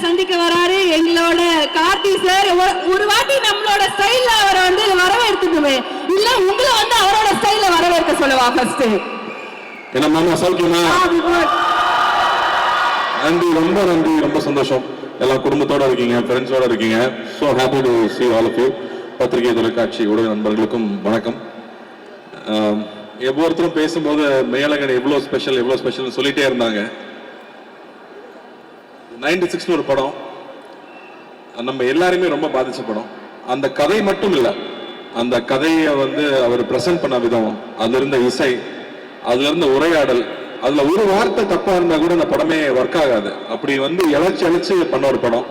சந்திக்க வராரு. எங்களோட கார்த்தி சார் ஒரு- வாட்டி நம்மளோட ஸ்டைல்ல அவரை வந்து வரவேற்றுக்குமே இல்ல உங்களை வந்து அவரோட ஸ்டைல்ல வரவேற்க சொல்லவா ஃபர்ஸ்ட் என்ன மாமா சௌக்கியமா நன்றி ரொம்ப நன்றி ரொம்ப சந்தோஷம். எல்லாம் குடும்பத்தோட இருக்கீங்க ஃப்ரெண்ட்ஸோட இருக்கீங்க. So happy to see all பத்திரிகை தொலைக்காட்சி ஊடக நண்பர்களுக்கும் வணக்கம். ஆம், ஒவ்வொருத்தரும் பேசும்போது மேலகன் எவ்வளோ ஸ்பெஷல் எவ்வளோ ஸ்பெஷல்னு சொல்லிட்டே இருந்தாங்க. நைன்டி சிக்ஸ்னு ஒரு படம். நம்ம எல்லாருமே ரொம்ப பாதிச்ச படம். அந்த கதை மட்டும் இல்லை அந்த கதையை வந்து அவர் ப்ரெசென்ட் பண்ண விதம் அதுல இருந்த இசை அதுல இருந்த உரையாடல் அதுல ஒரு வார்த்தை தப்பா இருந்தா கூட அந்த படமே ஒர்க் ஆகாது. அப்படி வந்து இழைச்சி இழைச்சு பண்ண ஒரு படம்.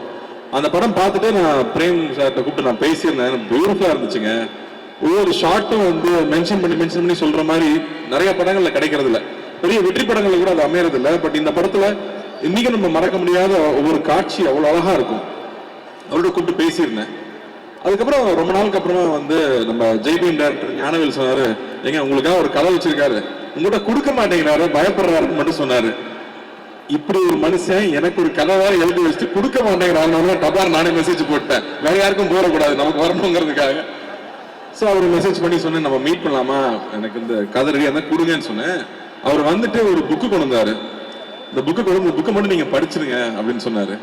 அந்த படம் பார்த்துட்டு நான் பிரேம் சார்கிட்ட கூப்பிட்டு நான் பேசியிருந்தேன். பியூட்டிஃபுல்லா இருந்துச்சுங்க. ஒவ்வொரு ஷார்ட்டும் வந்து மென்ஷன் பண்ணி மென்ஷன் பண்ணி சொல்ற மாதிரி நிறைய படங்கள்ல கிடைக்கிறது இல்லை பெரிய வெற்றி படங்கள்ல கூட அது அமையறது இல்லை பட் இந்த படத்துல இன்னைக்கு நம்ம மறக்க முடியாத ஒவ்வொரு காட்சி அவ்வளவு அழகா இருக்கும். அவரோட கூப்பிட்டு பேசியிருந்தேன். அதுக்கப்புறம் ரொம்ப நாளுக்கு அப்புறமா வந்து நம்ம ஜெய்பீன் டேரக்டர் ஞானவேல் சொன்னாரு ஏங்க உங்களுக்காக ஒரு கதை வச்சிருக்காரு. உங்கள்கிட்ட கொடுக்க மாட்டேங்கிறாரு பயப்படுறாருன்னு மட்டும் சொன்னாரு. இப்படி ஒரு மனுஷன் எனக்கு ஒரு கதை வேற எழுதி வச்சுட்டு கொடுக்க மாட்டேங்கிறாரு டபார் நானே மெசேஜ் போட்டேன் வேற யாருக்கும் போடக்கூடாது நமக்கு வரணுங்கிறதுக்காக. ஸோ அவர் மெசேஜ் பண்ணி சொன்னேன் நம்ம மீட் பண்ணலாமா? எனக்கு இந்த கதை ரெடியாக இருந்தால் கொடுங்கன்னு சொன்னேன். அவர் வந்துட்டு ஒரு புக்கு கொண்டு வந்தாரு. இந்த புக்கு கொடுங்க இந்த புக்கை மட்டும் நீங்க படிச்சிருங்க அப்படின்னு சொன்னாரு.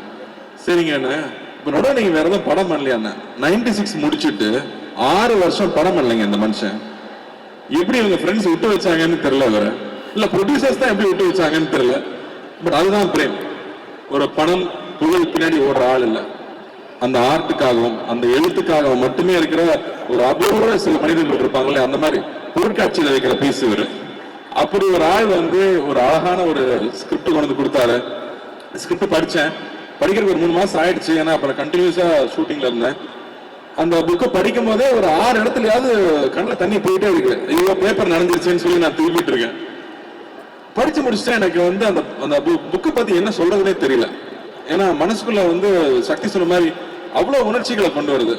சரிங்க அண்ணா. இப்போ நடுவில் நீங்க வேற எதுவும் படம் பண்ணலையா அண்ணா? நைன்டி சிக்ஸ் முடிச்சுட்டு ஆறு வருஷம் படம் பண்ணலைங்க இந்த மனுஷன். எப்படி இவங்க ஃப்ரெண்ட்ஸ் விட்டு வச்சாங்கன்னு தெரியல வேற இல்லை ப்ரொடியூசர்ஸ் தான் எப்படி விட்டு வச்சாங்கன்னு தெரியல. பட் அதுதான் பிரேம். ஒரு பணம் புகழ் பின்னாடி ஓடுற ஆள் இல்லை. அந்த ஆர்ட்டுக்காகவும் அந்த எழுத்துக்காகவும் மட்டுமே இருக்கிற ஒரு அபூர்வ சில மனிதர்கள் இருப்பாங்களே அந்த மாதிரி பொருட்காட்சியில் வைக்கிற பீஸ் இவர். அப்படி ஒரு ஆள் வந்து ஒரு அழகான ஒரு ஸ்கிரிப்ட் கொண்டு வந்து கொடுத்தாரு. ஸ்கிரிப்ட் படித்தேன் படிக்கிறதுக்கு ஒரு மூணு மாதம் ஆயிடுச்சு. ஏன்னா அப்புறம் கண்டினியூஸாக ஷூட்டிங்கில் இருந்தேன். அந்த புக்கை படிக்கும் போதே ஒரு ஆறு இடத்துலயாவது கண்ணில் தண்ணி போயிட்டே இருக்கு. ஐயோ பேப்பர் நடந்துருச்சுன்னு சொல்லி நான் திரும்பிட்டு இருக்கேன். படிச்சு முடிச்சுட்டு எனக்கு வந்து அந்த அந்த புக்கு பத்தி என்ன சொல்றதுனே தெரியல. ஏன்னா மனசுக்குள்ள வந்து சக்தி சொன்ன மாதிரி அவ்வளோ உணர்ச்சிகளை கொண்டு வருது.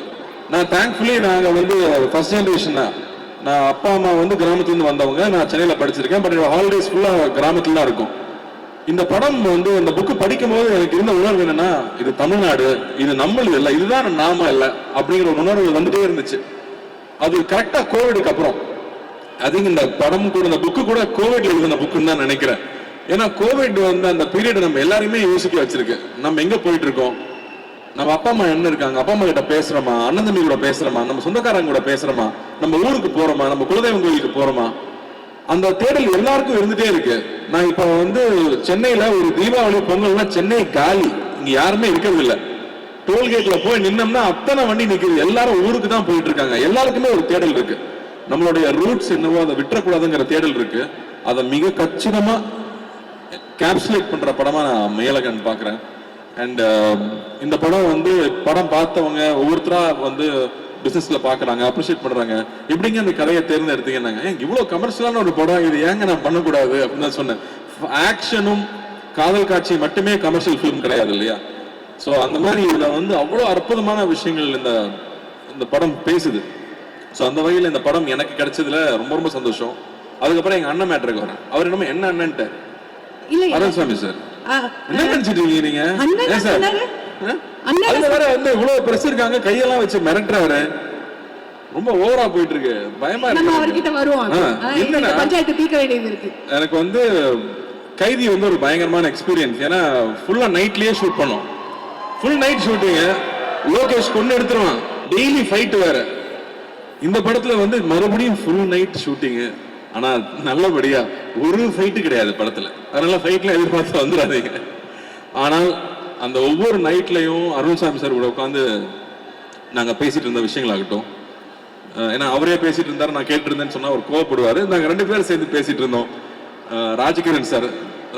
நான் தேங்க்ஃபுல்லி நாங்கள் வந்து ஃபர்ஸ்ட் ஜென்ரேஷன் தான். நான் அப்பா அம்மா வந்து கிராமத்துலேருந்து வந்தவங்க. நான் சென்னையில் படிச்சிருக்கேன். பட் என்னோட ஹாலிடேஸ் ஃபுல்லாக கிராமத்தில் தான் இருக்கும். இந்த படம் வந்து இந்த புக்கு படிக்கும் போது எனக்கு இருந்த உணர்வு என்னன்னா இது தமிழ்நாடு இது நம்மளது இல்லை இதுதான் நாம இல்லை அப்படிங்கிற ஒரு உணர்வு வந்துட்டே இருந்துச்சு. அது கரெக்டாக கோவிடுக்கு அப்புறம். அது இந்த படம் கூட இந்த புக்கு கூட கோவிட்ல எழுதின புக்குன்னு தான் நினைக்கிறேன். ஏன்னா கோவிட் வந்து அந்த பீரியட் நம்ம எல்லாரையுமே யோசிக்க வச்சிருக்கு. நம்ம எங்க போயிட்டு இருக்கோம்? நம்ம அப்பா அம்மா என்ன இருக்காங்க? அப்பா அம்மா கிட்ட பேசுறோமா? அண்ணன் தம்பி கூட பேசுறோமா? நம்ம சொந்தக்காரங்க கூட பேசுறோமா? நம்ம ஊருக்கு போறோமா? நம்ம குலதெய்வம் கோயிலுக்கு போறோமா? அந்த தேடல் எல்லாருக்கும் இருந்துட்டே இருக்கு. நான் இப்ப வந்து சென்னையில ஒரு தீபாவளி பொங்கல்னா சென்னை காலி. இங்க யாருமே இருக்கிறது இல்ல. டோல்கேட்ல போய் நின்னோம்னா அத்தனை வண்டி நிக்குது. எல்லாரும் ஊருக்கு தான் போயிட்டு இருக்காங்க. எல்லாருக்குமே ஒரு தேடல் இருக்கு. நம்மளுடைய ரூட்ஸ் என்னவோ அதை விட்டுறக்கூடாதுங்கிற தேடல் இருக்கு. அதை மிக கச்சிதமா கேப்சுலேட் பண்ற படமா நான் மேலகன் பாக்குறேன் அண்ட் இந்த படம் வந்து படம் பார்த்தவங்க ஒவ்வொருத்தரா வந்து பிசினஸ்ல பாக்குறாங்க அப்ரிஷியேட் பண்றாங்க. எப்படிங்க அந்த கதையை தேர்ந்தெடுத்தீங்கன்னாங்க? ஏன் இவ்வளவு கமர்ஷியலான ஒரு படம் இது ஏங்க நான் பண்ணக்கூடாது அப்படின்னு தான் சொன்னேன். ஆக்ஷனும் காதல் காட்சி மட்டுமே கமர்ஷியல் ஃபிலிம் கிடையாது இல்லையா? சோ அந்த மாதிரி இதுல வந்து அவ்வளவு அற்புதமான விஷயங்கள் இந்த இந்த படம் பேசுது. சோ அந்த வகையில இந்த படம் எனக்கு கிடைச்சதுல ரொம்ப ரொம்ப சந்தோஷம். அதுக்கப்புறம் எங்க அண்ணன் மேட்ருக்கு வரேன் அவர் என்னமோ என்ன அண்ணன்ட்டு அருண்சாமி சார். என்ன நினைச்சிட்டு இருக்கீங்க நீங்க? அதுல வேற வந்து இவ்வளவு பிரஸ் இருக்காங்க கையெல்லாம் வச்சு மிரட்டுறாரு. ரொம்ப ஓவரா போயிட்டு இருக்கு. பயமா நம்ம இருக்கு. எனக்கு வந்து கைதி வந்து ஒரு பயங்கரமான எக்ஸ்பீரியன்ஸ் ஏன்னா ஃபுல்லா நைட்லயே ஷூட் பண்ணோம். ஃபுல் நைட் ஷூட்டிங் லோகேஷ் கொண்டு எடுத்துருவான். டெய்லி ஃபைட் வேற. இந்த படத்துல வந்து மறுபடியும் ஃபுல் நைட் ஷூட்டிங் ஆனா நல்லபடியா ஒரு ஃபைட்டு கிடையாது படத்தில். அதனால ஃபைட்டில் எதிர்பார்த்து வந்துடாதீங்க. ஆனால் அந்த ஒவ்வொரு நைட்லயும் அருண்சாமி சார் கூட உட்காந்து நாங்கள் பேசிகிட்டு இருந்த விஷயங்களாகட்டும் ஏன்னா அவரே பேசிகிட்டு இருந்தார் நான் கேட்டுருந்தேன்னு சொன்னால் அவர் கோவப்படுவார். நாங்கள் ரெண்டு பேரும் சேர்ந்து பேசிகிட்டு இருந்தோம். ராஜகிரண் சார்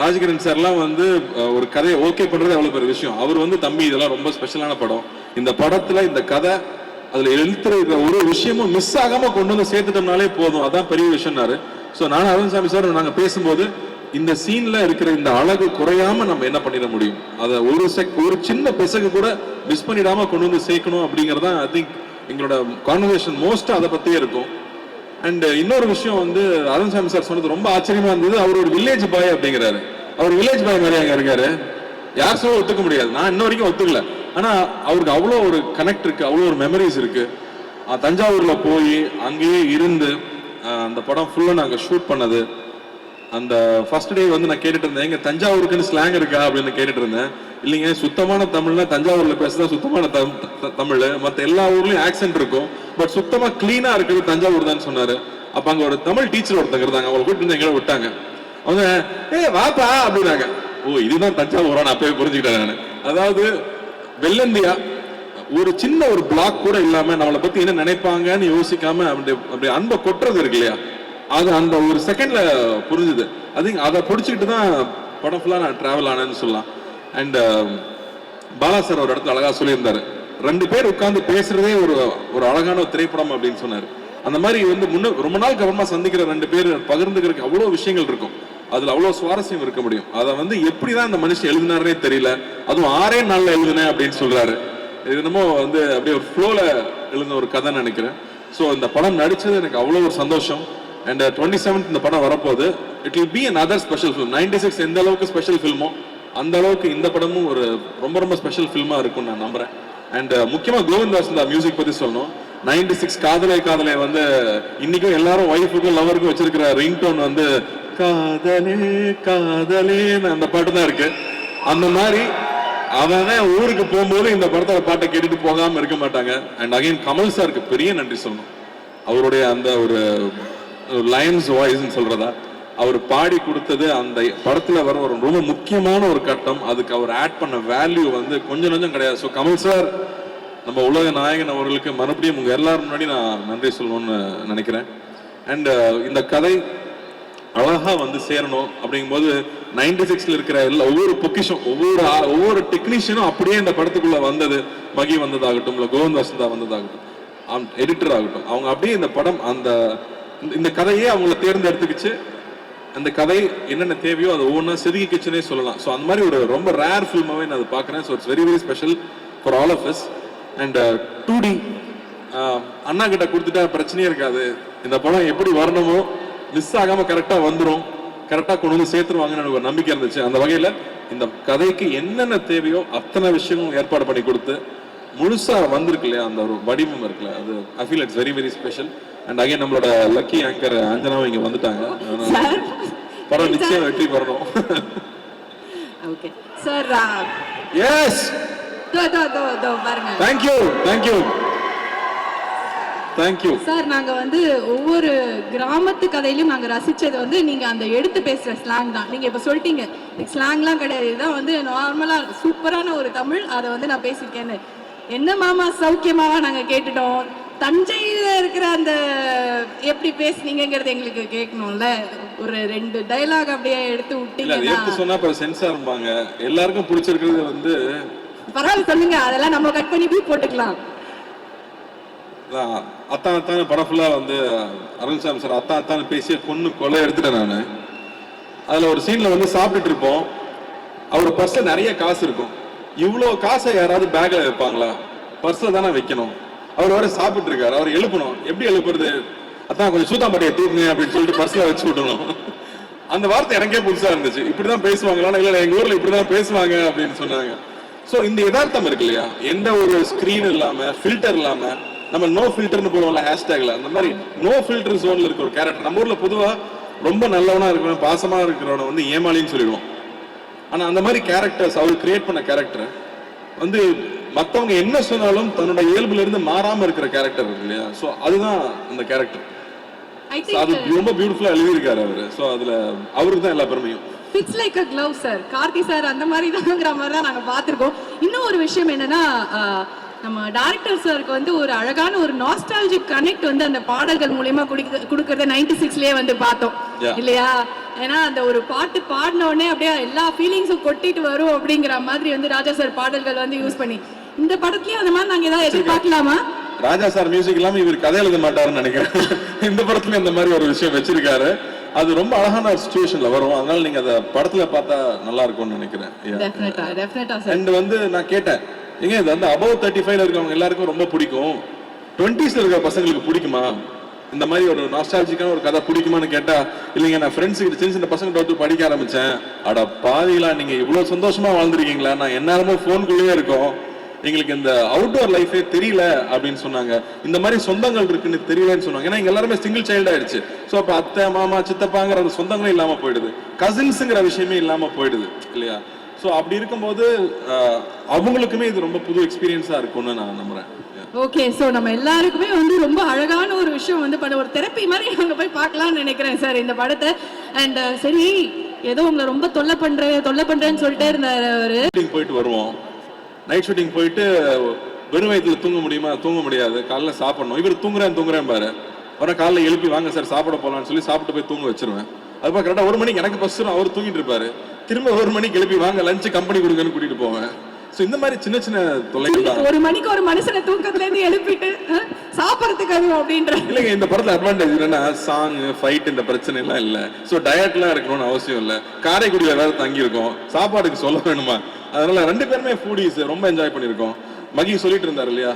ராஜகிரண் சார்லாம் வந்து ஒரு கதையை ஓகே பண்ணுறது அவ்வளோ பெரிய விஷயம். அவர் வந்து தம்பி இதெல்லாம் ரொம்ப ஸ்பெஷலான படம். இந்த படத்தில் இந்த கதை அதில் எழுத்துற ஒரு விஷயமும் மிஸ் ஆகாமல் கொண்டு வந்து சேர்த்துட்டோம்னாலே போதும். அதான் பெரிய விஷயம்னாரு. ஸோ நான் அருண்சாமி சார் நாங்கள் பேசும்போது இந்த சீன்ல இருக்கிற இந்த அழகு குறையாம நம்ம என்ன பண்ணிட முடியும்? அதை ஒரு செக் ஒரு சின்ன பிசகு கூட மிஸ் பண்ணிடாம கொண்டு வந்து சேர்க்கணும் அப்படிங்கிறது ஐ திங்க் எங்களோட கான்வர்சேஷன் மோஸ்ட் அதை பத்தியே இருக்கும். அண்ட் இன்னொரு விஷயம் வந்து அருண்சாமி சார் சொன்னது ரொம்ப ஆச்சரியமா இருந்தது. அவர் ஒரு வில்லேஜ் பாய் அப்படிங்கிறாரு. அவர் வில்லேஜ் பாய் மாதிரி அங்க இருக்காரு. யார் சொல்ல ஒத்துக்க முடியாது. நான் இன்ன வரைக்கும் ஒத்துக்கல. ஆனா அவருக்கு அவ்வளோ ஒரு கனெக்ட் இருக்கு. அவ்வளோ ஒரு மெமரிஸ் இருக்கு. தஞ்சாவூரில் தஞ்சாவூர்ல போய் அங்கேயே இருந்து அந்த படம் ஃபுல்லாக நாங்கள் ஷூட் பண்ணது. அந்த ஃபர்ஸ்ட் டே வந்து நான் கேட்டுட்டு இருந்தேன் தஞ்சாவூருக்குன்னு ஸ்லாங் இருக்கா? அப்படின்னு கேட்டுட்டு இருந்தேன். இல்லைங்க சுத்தமான தமிழ்னா தஞ்சாவூரில் பேசுறதா சுத்தமான தம்- த- தமிழ். மற்ற எல்லா ஊர்லேயும் ஆக்சென்ட் இருக்கும். பட் சுத்தமாக க்ளீனாக இருக்கிறது தஞ்சாவூர் தான் சொன்னார். அப்போ அங்கே ஒரு தமிழ் டீச்சர் ஒருத்தங்க இருந்தாங்க. அவங்களை கூட்டிட்டு வந்து எங்களை விட்டாங்க. அவங்க ஏ வாப்பா அப்படின்னாங்க. ஓ இதுதான் தஞ்சாவூரா? நான் அப்பவே புரிஞ்சுக்கிட்டேன் நான். அதாவது வெள்ளந்தியா ஒரு சின்ன ஒரு பிளாக் கூட இல்லாம நம்மளை பத்தி என்ன நினைப்பாங்கன்னு யோசிக்காம அப்படி அப்படி அன்பை கொட்டுறது இருக்கு இல்லையா? அது அந்த ஒரு செகண்ட்ல புரிஞ்சுது. அது அதை பிடிச்சிக்கிட்டு தான் படம் ஃபுல்லாக நான் ட்ராவல் ஆனேன்னு சொல்லலாம். அண்ட் um, பாலா சார் ஒரு இடத்துல அழகாக சொல்லியிருந்தாரு. ரெண்டு பேர் உட்காந்து பேசுறதே ஒரு ஒரு அழகான ஒரு திரைப்படம் அப்படின்னு சொன்னார். அந்த மாதிரி வந்து முன்ன ரொம்ப நாள் கவனமாக சந்திக்கிற ரெண்டு பேர் பகிர்ந்துக்கிறதுக்கு அவ்வளோ விஷயங்கள் இருக்கும். அதுல அவ்வளோ சுவாரஸ்யம் இருக்க முடியும். அதை வந்து எப்படிதான் அந்த மனுஷன் எழுதினாரே தெரியல. அதுவும் ஆறே நாளில் எழுதினேன் அப்படின்னு சொல்றாரு. என்னமோ வந்து அப்படியே ஒரு ஃப்ளோவில் எழுந்த ஒரு கதை நினைக்கிறேன். ஸோ இந்த படம் நடித்தது எனக்கு அவ்வளோ ஒரு சந்தோஷம். அண்ட் டுவெண்ட்டி செவன்த் இந்த படம் வரப்போகுது. It will be another special film ninety six எந்த அளவுக்கு ஸ்பெஷல் ஃபில்மோ அந்த அளவுக்கு இந்த படமும் ஒரு ரொம்ப ரொம்ப ஸ்பெஷல் ஃபில்மா இருக்கும்னு நான் நம்புறேன். அண்ட் uh, முக்கியமாக கோவிந்தாஸ் இந்த மியூசிக் பற்றி சொல்லணும். நைன்டி சிக்ஸ் காதலை காதலை வந்து இன்னைக்கும் எல்லாரும் ஒய்ஃபுக்கும் லவருக்கும் வச்சிருக்கிற ரிங்டோன் வந்து காதலே காதலே அந்த பாட்டு தான் இருக்கு. அந்த மாதிரி அவன் ஊருக்கு போகும்போது இந்த படத்தோட பாட்டை கேட்டுட்டு போகாம இருக்க மாட்டாங்க. அண்ட் அகைன் கமல் சாருக்கு பெரிய நன்றி சொல்லணும். அவருடைய அந்த ஒரு லயன்ஸ் வாய்ஸ்ன்னு சொல்றதா? அவர் பாடி கொடுத்தது அந்த படத்துல வர ஒரு ரொம்ப முக்கியமான ஒரு கட்டம். அதுக்கு அவர் ஆட் பண்ண வேல்யூ வந்து கொஞ்சம் கொஞ்சம் கிடையாது. ஸோ கமல் சார் நம்ம உலக நாயகன் அவர்களுக்கு மறுபடியும் உங்க எல்லாரும் முன்னாடி நான் நன்றி சொல்லணும்னு நினைக்கிறேன். அண்ட் uh, இந்த கதை அழகா வந்து சேரணும். அப்படிங்கும்போது நைன்டி சிக்ஸ்ல இருக்கிற எல்லா ஒவ்வொரு பொக்கிஷம் ஒவ்வொரு ஒவ்வொரு டெக்னீஷியனும் அப்படியே இந்த படத்துக்குள்ள வந்தது. மகி வந்ததாகட்டும் இல்ல கோவிந்த் வசந்தா வந்ததாகட்டும். எடிட்டர் ஆகட்டும். அவங்க அப்படியே இந்த படம் அந்த இந்த- இந்த கதையே அவங்கள தேர்ந்தெடுத்துக்கிச்சு. அந்த கதை என்னென்ன தேவையோ அதை ஒவ்வொன்றா செதுக்கிச்சுன்னே சொல்லலாம். ஸோ அந்த மாதிரி ஒரு ரொம்ப ரேர் ஃபில்மாவே நான் அதை பார்க்குறேன். So it's very very special for all of us and to D அண்ணா கிட்ட கொடுத்துட்டா பிரச்சனையே இருக்காது. இந்த படம் எப்படி வரணுமோ மிஸ் ஆகாமல் கரெக்டாக வந்துடும் கரெக்டா கொண்டு வந்து சேர்த்துருவாங்கன்னு எனக்கு ஒரு நம்பிக்கை இருந்துச்சு. அந்த வகையில இந்த கதைக்கு என்னென்ன தேவையோ அத்தனை விஷயமும் ஏற்பாடு பண்ணி கொடுத்து முழுசா வந்திருக்கு இல்லையா? அந்த ஒரு வடிவம் இருக்குல்ல அது I feel it's very very special and again நம்மளோட லக்கி ஆங்கர் அஞ்சனாவும் இங்க வந்துட்டாங்க. படம் நிச்சயம் வெற்றி பெறணும். ஓகே சார் எஸ் தோ தோ தோ பாருங்க. தேங்க்யூ தேங்க்யூ தேங்க்யூ சார் நாங்க வந்து ஒவ்வொரு கிராமத்து கதையிலும் நாங்க ரசிச்சது வந்து நீங்க அந்த எடுத்து பேசுற ஸ்லாங் தான். நீங்க இப்ப சொல்லிட்டீங்க ஸ்லாங்லாம் கிடையாது. இதுதான் வந்து நார்மலா சூப்பரான ஒரு தமிழ் அதை வந்து நான் பேசியிருக்கேன்னு. என்ன மாமா சௌக்கியமாவா நாங்க கேட்டுட்டோம்? தஞ்சையில இருக்கிற அந்த எப்படி பேசுனீங்கங்கிறது எங்களுக்கு கேட்கணும்ல. ஒரு ரெண்டு டைலாக் அப்படியே எடுத்து எடுத்து சொன்னா அப்புறம் சென்சார் இருப்பாங்க. எல்லாருக்கும் பிடிச்சிருக்கிறது வந்து பரவாயில்ல சொல்லுங்க. அதெல்லாம் நம்ம கட் பண்ணி போய் போட்டுக்கலாம். அத்தான் அத்தான் படம் ஃபுல்லாக வந்து அருண்சாமி சார் அத்தான் அத்தான் பேசி பொண்ணு கொலை எடுத்துட்டேன் நான். அதில் ஒரு சீனில் வந்து சாப்பிட்டுட்டு இருப்போம். அவர் பர்ஸில் நிறைய காசு இருக்கும். இவ்வளோ காசை யாராவது பேக்கில் வைப்பாங்களா? பர்ஸில் தானே வைக்கணும். அவர் வர சாப்பிட்டு இருக்காரு. அவர் எழுப்பணும். எப்படி எழுப்புறது? அதான் கொஞ்சம் சூத்தாம்பட்டியை தூக்குங்க அப்படின்னு சொல்லிட்டு பர்ஸில் வச்சு விடணும். அந்த வார்த்தை எனக்கே புதுசாக இருந்துச்சு. இப்படி தான் பேசுவாங்களா? இல்லை எங்கள் ஊரில் இப்படி தான் பேசுவாங்க அப்படின்னு சொன்னாங்க. ஸோ இந்த யதார்த்தம் இருக்கு இல்லையா? எந்த ஒரு ஸ்க்ரீன் இல்லாமல் ஃபில்டர் இல்லாமல் நம்ம நோ ஃபில்டர்னு போடுவோம்ல ஹேஷ்டேக்ல அந்த மாதிரி நோ ஃபில்டர் ஜோன்ல இருக்க ஒரு கேரக்டர் நம்ம ஊர்ல பொதுவா ரொம்ப நல்லவனா இருக்கிறவன் பாசமா இருக்கிறவன வந்து ஏமாளின்னு சொல்லிடுவோம். ஆனா அந்த மாதிரி கேரக்டர்ஸ் அவர் கிரியேட் பண்ண கேரக்டர் வந்து மத்தவங்க என்ன சொன்னாலும் தன்னோட இயல்புல இருந்து மாறாம இருக்கிற கேரக்டர் இருக்கு இல்லையா? சோ அதுதான் அந்த கேரக்டர் அது ரொம்ப பியூட்டிஃபுல்லா எழுதியிருக்காரு அவரு. சோ அதுல அவருக்கு தான் எல்லா பெருமையும். Fits like a glove sir Karthi sir அந்த மாதிரி தான்ங்கிற மாதிரி தான் நாங்கள் பார்த்துருக்கோம். இன்னும் ஒரு விஷயம் என்னன்னா நம்ம டேரக்டர் சாருக்கு வந்து ஒரு அழகான ஒரு நாஸ்டாலஜிக் கனெக்ட் வந்து அந்த பாடல்கள் மூலியமா குடிக்க கொடுக்கறத நைன்டி சிக்ஸ்லயே வந்து பார்த்தோம். இல்லையா? ஏன்னா அந்த ஒரு பாட்டு பாடின உடனே அப்படியே எல்லா ஃபீலிங்ஸும் கொட்டிட்டு வரும் அப்படிங்கிற மாதிரி வந்து ராஜா சார் பாடல்கள் வந்து யூஸ் பண்ணி. இந்த படத்துலயும் அந்த மாதிரி நாங்க ஏதாவது எதிர்பார்க்கலாமா? ராஜா சார் மியூசிக் இல்லாம இவர் கதை எழுத மாட்டாருன்னு நினைக்கிறேன். இந்த படத்துல இந்த மாதிரி ஒரு விஷயம் வச்சிருக்காரு. அது ரொம்ப அழகான ஒரு சுச்சுவேஷன்ல வரும். அதனால நீங்க அதை படத்துல பார்த்தா நல்லா இருக்கும்னு நினைக்கிறேன். அண்ட் வந்து நான் கேட்டேன். ஏங்க இது வந்து அபவ் தேர்ட்டி ஃபைவ்ல இருக்கவங்க எல்லாருக்கும் ரொம்ப பிடிக்கும். டுவெண்ட்டிஸ்ல இருக்கிற பசங்களுக்கு பிடிக்குமா? இந்த மாதிரி ஒரு நாஸ்டாலஜிக்கான ஒரு கதை பிடிக்குமான்னு கேட்டா இல்லைங்க நான் ஃப்ரெண்ட்ஸ் கிட்ட சின்ன சின்ன பசங்க டவுட் படிக்க ஆரம்பிச்சேன். அட பாதிகளா நீங்க இவ்வளவு சந்தோஷமா வாழ்ந்துருக்கீங்களா? நான் எந்நேரமும் ஃபோனுக்குள்ளேயே இருக்கோம். எங்களுக்கு இந்த அவுட்டோர் லைஃபே தெரியல அப்படின்னு சொன்னாங்க. இந்த மாதிரி சொந்தங்கள் இருக்குன்னு தெரியலன்னு சொன்னாங்க. ஏன்னா எல்லாருமே சிங்கிள் சைல்ட் ஆயிடுச்சு. ஸோ அப்போ அத்தை மாமா சித்தப்பாங்கிற அந்த சொந்தங்களும் இல்லாம போயிடுது. கசின்ஸுங்கிற விஷயமே இல்லாம போயிடுது இல்லையா? ஸோ அப்படி இருக்கும்போது அவங்களுக்குமே இது ரொம்ப புது எக்ஸ்பீரியன்ஸா இருக்கும்னு நான் நம்புறேன். ஓகே சோ நம்ம எல்லாருக்குமே வந்து ரொம்ப அழகான ஒரு விஷயம் வந்து பண்ண ஒரு தெரப்பி மாதிரி அங்க போய் பார்க்கலாம்னு நினைக்கிறேன் சார் இந்த படத்தை. அண்ட் சரி ஏதோ உங்களை ரொம்ப தொல்லை பண்றேன் தொல்லை பண்றேன்னு சொல்லிட்டே இருந்தாரு அவரு. ஷூட்டிங் போயிட்டு வருவோம். நைட் ஷூட்டிங் போயிட்டு வெறும் வயிற்றுல தூங்க முடியுமா தூங்க முடியாது. காலைல சாப்பிடணும். இவர் தூங்குறேன் தூங்குறேன் பாரு. அப்புறம் காலைல எழுப்பி வாங்க சார் சாப்பிட போலாம்னு சொல்லி சாப்பிட்டு போய் தூங்க வச்சிருவேன். அதுப்பா கரெக்டாக ஒரு மணிக்கு எனக்கு பஸ் அவர் தூங்கிட்டு இருப்பாரு. திரும்ப ஒரு மணிக்கு எழுப்பி வாங்க லஞ்சு கம்பெனி கொடுங்கன்னு கூட்டிட்டு போவேன். ஸோ இந்த மாதிரி சின்ன சின்ன தொல்லைகள் தான். ஒரு மணிக்கு ஒரு மனுஷனை தூக்கத்துல இருந்து எழுப்பிட்டு சாப்பிடறதுக்கு அதுவும் அப்படின்ற. இல்லைங்க இந்த படத்துல அட்வான்டேஜ் என்னன்னா சாங் ஃபைட் இந்த பிரச்சனை எல்லாம் இல்ல. ஸோ டயட்லாம் இருக்கணும்னு அவசியம் இல்ல. காரைக்குடியில வேற தங்கி இருக்கோம் சாப்பாடுக்கு சொல்ல வேணுமா? அதனால ரெண்டு பேருமே ஃபூடிஸ் ரொம்ப என்ஜாய் பண்ணியிருக்கோம். மகி சொல்லிட்டு இருந்தார் இல்லையா?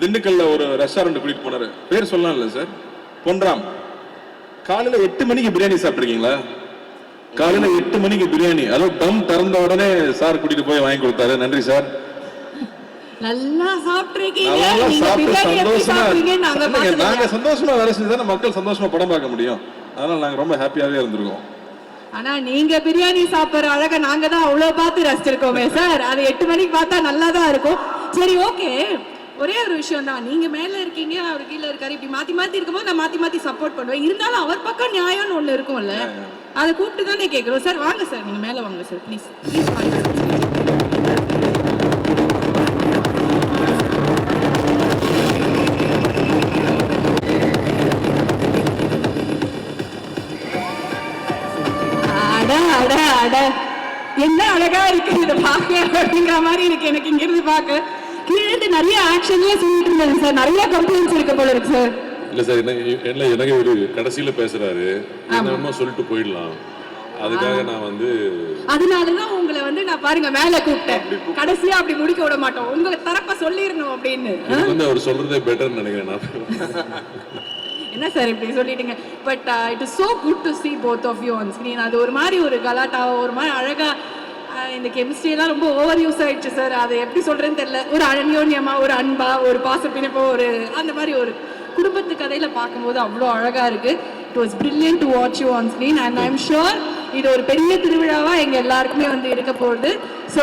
திண்டுக்கல்ல ஒரு ரெஸ்டாரண்ட் கூட்டிட்டு போனாரு. பேர் சொல்லலாம் இல்ல சார் பொன்ராம். காலையில எட்டு மணிக்கு பிரியாணி சாப்பிட்டுருக்கீங்களா? காலையில எட்டு மணிக்கு பிரியாணி. அதுவும் தம் திறந்த உடனே சார் கூட்டிட்டு போய் வாங்கி கொடுத்தாரு. நன்றி சார். நல்லா சாப்பிட்டுருக்கீங்க. நல்லா நீங்க சந்தோஷமா வேலை செஞ்சு மக்கள் சந்தோஷமா படம் பார்க்க முடியும். அதனால நாங்க ரொம்ப ஹாப்பியாவே இருந்திருக்கோம். ஆனா நீங்க பிரியாணி சாப்பிடுற அழக நாங்க தான் அவ்வளவு பார்த்து ரசிச்சிருக்கோமே சார். அது எட்டு மணிக்கு பார்த்தா நல்லா தான் இருக்கும். சரி ஓகே ஒரே ஒரு விஷயம் தான் நீங்க மேல இருக்கீங்க அவர் கீழ இருக்காரு இப்படி மாத்தி மாத்தி இருக்கும்போது நான் மாத்தி மாத்தி சப்போர்ட் பண்ணுவேன். இருந்தாலும் அவர் பக்கம் நியாயம்னு ஒண்ணு இருக்கும்ல அதை கூப்பிட்டு தானே கேட்கிறோம் சார் வாங்க சார் நீங்க மேல வாங்க சார் ப்ளீஸ் ப்ளீஸ் வாங்க. அட அட அட. என்ன அழகா இருக்கு இதை பார்க்க அப்படிங்கிற மாதிரி இருக்கு. எனக்கு இங்க இருந்து பார்க்க கீழே இருந்து நிறைய ஆக்ஷன்ல சொல்லிட்டு இருந்தது சார். நிறைய கம்ப்ளைண்ட்ஸ் இருக்க போல இருக்கு சார். இல்ல சார் என்ன எனக்கு ஒரு கடைசியில பேசுறாரு. என்னமோ சொல்லிட்டு போயிடலாம். அதுக்காக நான் வந்து அதனாலதான் உங்களை வந்து நான் பாருங்க மேல கூப்பிட்டேன். கடைசியா அப்படி முடிக்க விட மாட்டோம். உங்களை தரப்ப சொல்லிடணும் அப்படின்னு. வந்து அவர் சொல்றதே பெட்டர்னு நினைக்கிறேன் நான். என்ன சார் இப்படி சொல்லிட்டீங்க? But it is so good to see both of you on screen. அது ஒரு மாதிரி ஒரு கலாட்டாவோ ஒரு மாதிரி அழகா இந்த கெமிஸ்ட்ரி எல்லாம் ரொம்ப ஓவர் யூஸ் ஆயிடுச்சு சார் அதை எப்படி சொல்றேன்னு தெரியல. ஒரு அந்யோன்யமா ஒரு அன்பா ஒரு பாசப்பினப்போ ஒரு அந்த மாதிரி ஒரு குடும்பத்து கதையில பார்க்கும்போது அவ்வளோ அழகா இருக்கு. It was brilliant to watch you on screen and I am sure இது ஒரு பெரிய திருவிழாவா எங்க எல்லாருக்குமே வந்து இருக்க போகுது. ஸோ